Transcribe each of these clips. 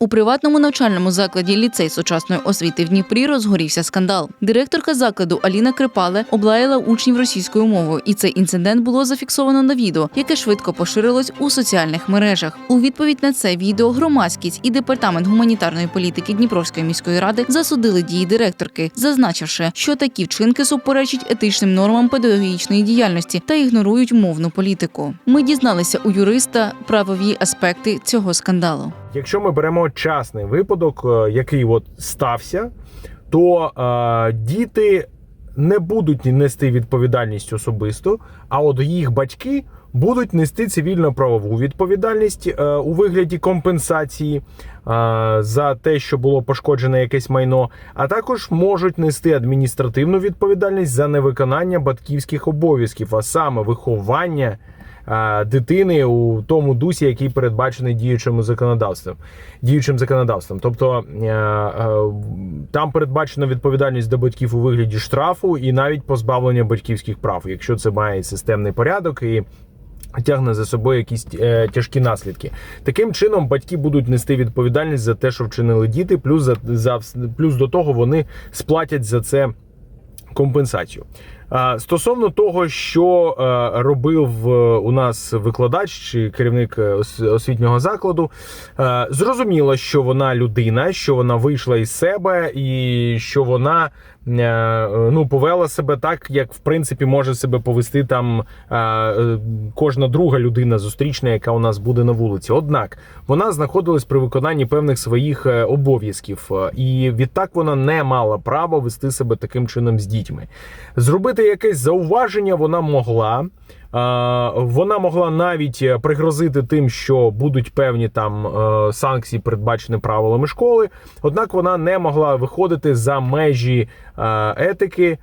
У приватному навчальному закладі ліцей сучасної освіти в Дніпрі розгорівся скандал. Директорка закладу Аліна Крипале облаяла учнів російською мовою, і цей інцидент було зафіксовано на відео, яке швидко поширилось у соціальних мережах. У відповідь на це відео громадськість і департамент гуманітарної політики Дніпровської міської ради засудили дії директорки, зазначивши, що такі вчинки суперечать етичним нормам педагогічної діяльності та ігнорують мовну політику. Ми дізналися у юриста правові аспекти цього скандалу. Якщо ми беремо частний випадок, е, який от стався, то е, діти не будуть нести відповідальність особисто, а от їх батьки будуть нести цивільно-правову відповідальність е, у вигляді компенсації е, за те, що було пошкоджене якесь майно, а також можуть нести адміністративну відповідальність за невиконання батьківських обов'язків, а саме виховання дитини у тому дусі, який передбачений діючим законодавством. Діючим законодавством. Тобто е, е, там передбачена відповідальність до батьків у вигляді штрафу і навіть позбавлення батьківських прав, якщо це має системний порядок і. Тягне за собою якісь е, тяжкі наслідки. Таким чином, батьки будуть нести відповідальність за те, що вчинили діти, плюс за, за плюс до того вони сплатять за це компенсацію. Стосовно того, що е, робив е, у нас викладач чи керівник е, освітнього закладу, зрозуміло, що вона людина, що вона вийшла із себе, і що вона ну повела себе так, як в принципі може себе повести там кожна друга людина зустрічна, яка у нас буде на вулиці. Однак вона знаходилась при виконанні певних своїх обов'язків, і відтак вона не мала права вести себе таким чином з дітьми. Зробити якесь зауваження вона могла. Вона могла навіть е, пригрозити тим, що будуть певні там е, санкції, передбачені правилами школи. Однак вона не могла виходити за межі е, етики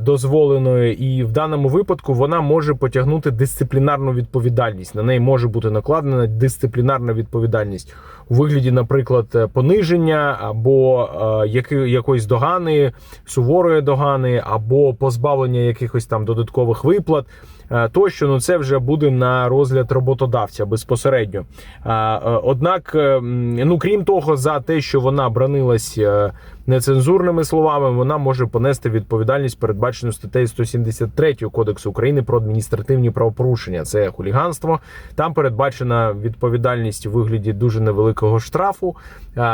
дозволеної, і в даному випадку вона може потягнути дисциплінарну відповідальність. На неї може бути накладена дисциплінарна відповідальність у вигляді, наприклад, е, пониження або е, якоїсь догани, суворої догани, або позбавлення якихось там додаткових виплат. Е, Тощо, ну це вже буде на розгляд роботодавця безпосередньо. Е, е, Однак, ну крім того, за те, що вона бранилась нецензурними словами, вона може понести відповідальність, передбачену статтею 173 Кодексу України про адміністративні правопорушення. Це хуліганство. Там передбачена відповідальність у вигляді дуже невеликого штрафу.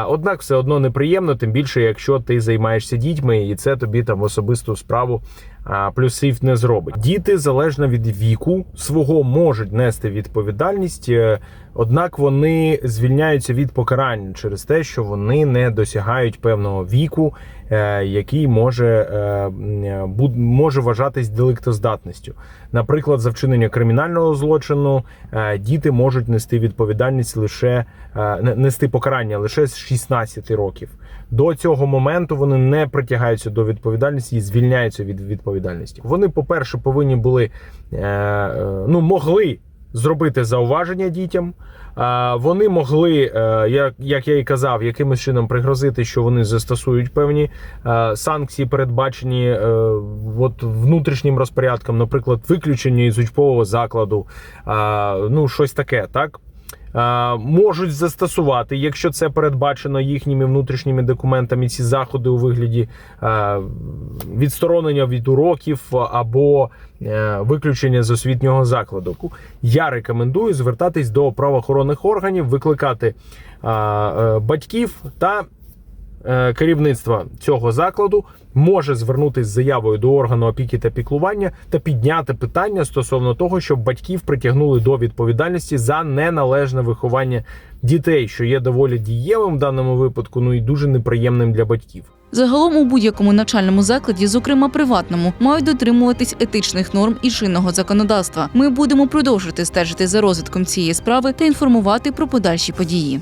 Однак, все одно неприємно, тим більше, якщо ти займаєшся дітьми, і це тобі там особисту справу плюсів не зробить. Діти залежно від віку свого можуть нести відповідальність, е, однак вони звільняються від покарань через те, що вони не досягають певного віку, який може, е, буд- може вважатись деликтоздатністю. Наприклад, за вчинення кримінального злочину е, діти можуть нести відповідальність лише е, не- нести покарання лише з 16 років. До цього моменту вони не притягаються до відповідальності і звільняються від відповідальності. Вони, по-перше, повинні були е, е, ну могли зробити зауваження дітям. Вони могли, е, як, я і казав, якимось чином пригрозити, що вони застосують певні е, санкції, передбачені е, от внутрішнім розпорядком, наприклад, виключення із учбового закладу, ну щось таке, так. Е, Можуть застосувати, якщо це передбачено їхніми внутрішніми документами, ці заходи у вигляді е, відсторонення від уроків або е, виключення з освітнього закладу. Я рекомендую звертатись до правоохоронних органів, викликати батьків та керівництва цього закладу може звернутися з заявою до органу опіки та піклування та підняти питання стосовно того, щоб батьків притягнули до відповідальності за неналежне виховання дітей, що є доволі дієвим в даному випадку, ну і дуже неприємним для батьків. Загалом у будь-якому навчальному закладі, зокрема приватному, мають дотримуватись етичних норм і чинного законодавства. Ми будемо продовжувати стежити за розвитком цієї справи та інформувати про подальші події.